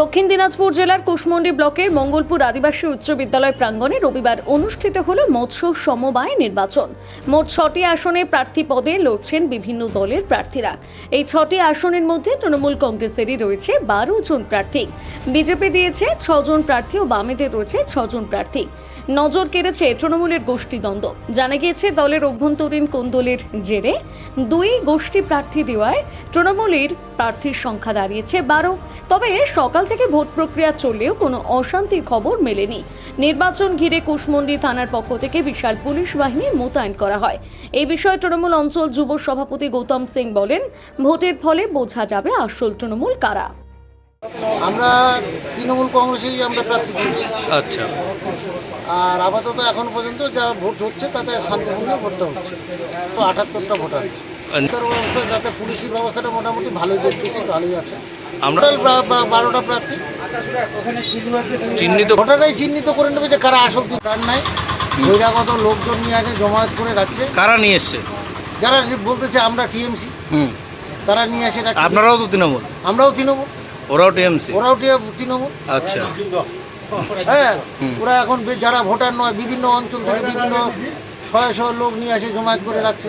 দক্ষিণ দিনাজপুর জেলার কুশমন্ডি ব্লকের মঙ্গলপুর আদিবাসী উচ্চ বিদ্যালয় প্রাঙ্গণে রবিবার অনুষ্ঠিত হল মৎস্য সমবায় নির্বাচন। মোট ছটি আসনে প্রার্থী পদে লড়ছেন বিভিন্ন দলের প্রার্থীরা। এই ছটি আসনের মধ্যে তৃণমূল কংগ্রেসেরই রয়েছে বারো জন প্রার্থী। বিজেপি দিয়েছে ছজন প্রার্থী ও বামেদের রয়েছে ছজন প্রার্থী। নজর কেড়েছে তৃণমূলের গোষ্ঠীদ্বন্দ্ব জানা গিয়েছে, দলের অভ্যন্তরীণ কোন্দলের জেরে দুই গোষ্ঠী প্রার্থী দেওয়ায় তৃণমূলের প্রার্থীর সংখ্যা দাঁড়িয়েছে বারো। তবে সকাল থেকে ভোট প্রক্রিয়া চললেও কোনো অশান্তির খবর মেলেনি। নির্বাচন ঘিরে কুশমন্ডি থানার পক্ষ থেকে বিশাল পুলিশ বাহিনী মোতায়েন করা হয়। এই বিষয়ে তৃণমূল অঞ্চল যুব সভাপতি গৌতম সিং বলেন ভোটের ফলে বোঝা যাবে আসল তৃণমূল কারা। আমরা তৃণমূল কংগ্রেসেই আমরা প্রার্থী দিয়েছি আচ্ছা। আর আপাতত এখন পর্যন্ত যা ভোট হচ্ছে তাতে শান্তিপূর্ণ ভোটটা হচ্ছে। তো আটাত্তরটা ভোটার হচ্ছে। যাতে পুলিশি ব্যবস্থাটা মোটামুটি ভালোই দেখতেছি ভালোই আছে। আমরা বারোটা প্রার্থী। চিহ্নিত ভোটারাই চিহ্নিত করে নেবে যে কারা আসল ভোটার নাই। বহিরাগত লোকজন নিয়ে আগে জমায়েত করে রাখছে। কারা নিয়ে এসছে? যারা বলতেছে আমরা টিএমসি। হুম। তারা নিয়ে রাখছে। আপনারাও তো তৃণমূল? আমরাও তৃণমূল। ওরাও টিএমসি? ওরাও তৃণমূল। আচ্ছা। হ্যাঁ ওরা এখন যারা ভোটার নয় বিভিন্ন অঞ্চল থেকে বিভিন্ন শয়ে লোক নিয়ে আসে জমায়েত করে রাখছে।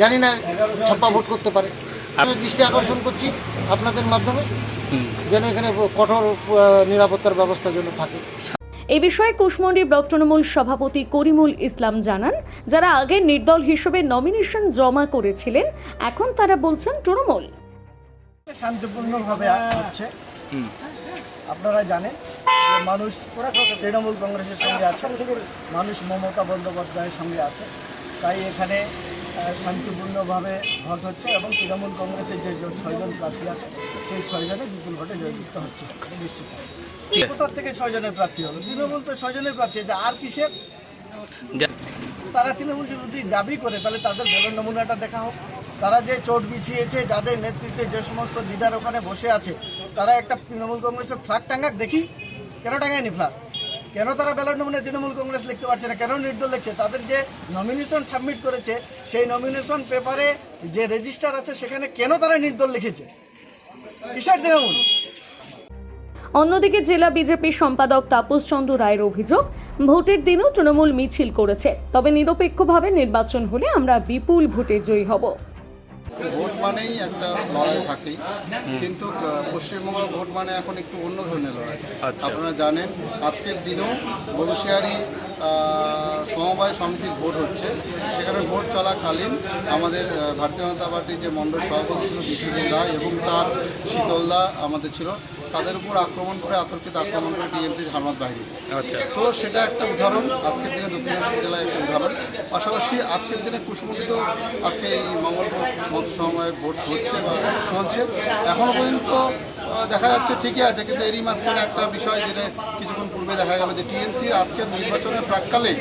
জানি না ছাপ্পা ভোট করতে পারে। আমি দৃষ্টি আকর্ষণ করছি আপনাদের মাধ্যমে যেন এখানে কঠোর নিরাপত্তার ব্যবস্থা যেন থাকে। এই বিষয়ে কুশমন্ডি ব্লক তৃণমূল সভাপতি করিমুল ইসলাম জানান যারা আগে নির্দল হিসেবে নমিনেশন জমা করেছিলেন এখন তারা বলছেন তৃণমূল। শান্তিপূর্ণভাবে হচ্ছে। আপনারা জানেন মানুষ তৃণমূল কংগ্রেসের সঙ্গে আছে মানুষ মমতা বন্দ্যোপাধ্যায়ের সঙ্গে আছে। তাই এখানে শান্তিপূর্ণভাবে ভোট হচ্ছে এবং তৃণমূল কংগ্রেসের যে ছয়জন প্রার্থী আছে সেই ছয়জনে বিপুল ভোটে জয়যুক্ত হচ্ছে নিশ্চিত। কোথার থেকে ছয়জনের প্রার্থী হলো? তৃণমূল তো ছয়জনের প্রার্থী আছে আর কিসের? তারা তৃণমূল যদি দাবি করে তাহলে তাদের বেলন নমুনাটা দেখা হোক। তারা যে চোট বিছিয়েছে যাদের নেতৃত্বে যে সমস্ত লিডার ওখানে বসে আছে তারা একটা তৃণমূল কংগ্রেসের ফ্ল্যাগ টাঙ্গাক দেখি। কেন টাঙ্গায়নি ফ্ল্যাগ কেন তারা ব্যালট নমুনায় তৃণমূল কংগ্রেস লিখতে পারছে না? কেন নির্দল লিখছে তাদের যে নমিনেশন সাবমিট করেছে, সেই নমিনেশন পেপারে যে রেজিস্টার আছে, সেখানে কেন তারা নির্দল লিখেছে? কিসের তৃণমূল? অন্যদিকে জেলা বিজেপির সম্পাদক তাপস চন্দ্র রায়ের অভিযোগ, ভোটের দিনও তৃণমূল মিছিল করেছে। তবে নিরপেক্ষভাবে নির্বাচন হলে আমরা বিপুল ভোটে জয়ী হব। ভোট মানেই একটা লড়াই থাকে কিন্তু পশ্চিমবঙ্গের পশ্চিমবঙ্গ ভোট মানে এখন একটু অন্য ধরনের লড়াই। আচ্ছা। আপনারা জানেন আজকের দিনেও বরুশিয়ারি সমবায় সমিতির ভোট হচ্ছে। সেখানে ভোট চলাকালীন আমাদের ভারতীয় জনতা পার্টির যে মণ্ডল সভাপতি ছিল বিশ্বজিৎ রায় এবং তার শীতলদা আমাদের ছিল। তাদের উপর আক্রমণ করে আতর্কিত আক্রমণ করে টিএমসি ঝারমাত বাহিনী। আচ্ছা। তো সেটা একটা উদাহরণ আজকের দিনে দক্ষিণ জেলায় একটা উদাহরণ। পাশাপাশি আজকের দিনে কুশমুখিতেও আজকে এই মঙ্গলপুর মৎস্য সময়ের ভোট হচ্ছে বা চলছে। এখনও পর্যন্ত দেখা যাচ্ছে ঠিকই আছে কিন্তু এরই মাঝখানে একটা বিষয় যেটা কিছুক্ষণ পূর্বে দেখা গেল যে টিএমসির আজকের নির্বাচনের প্রাককালে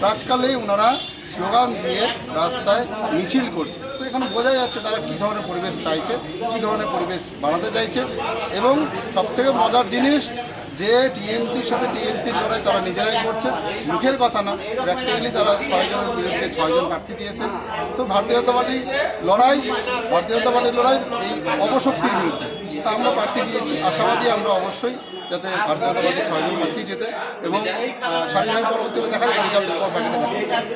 প্রাককালেই ওনারা স্লোগান দিয়ে রাস্তায় মিছিল করছে। তো এখানে বোঝা যাচ্ছে তারা কী ধরনের পরিবেশ চাইছে, কী ধরনের পরিবেশ বানাতে চাইছে এবং সবথেকে মজার জিনিস, যে টিএমসির সাথে টিএমসির লড়াই তারা নিজেরাই করছে। মুখের কথা না প্র্যাকটিক্যালি তারা ছয়জনের বিরুদ্ধে ছয়জন প্রার্থী দিয়েছে। তো ভারতীয় জনতা পার্টি লড়াই, ভারতীয় জনতা পার্টির লড়াই এই অপশক্তির বিরুদ্ধে। তা আমরা প্রার্থী দিয়েছি, আশাবাদী আমরা অবশ্যই যাতে ভারতীয় জনতা পার্টির ছয়জন প্রার্থী যেতে এবং শারীরিক পরবর্তীতে দেখা যায় রেজাল্টের পর দেখা।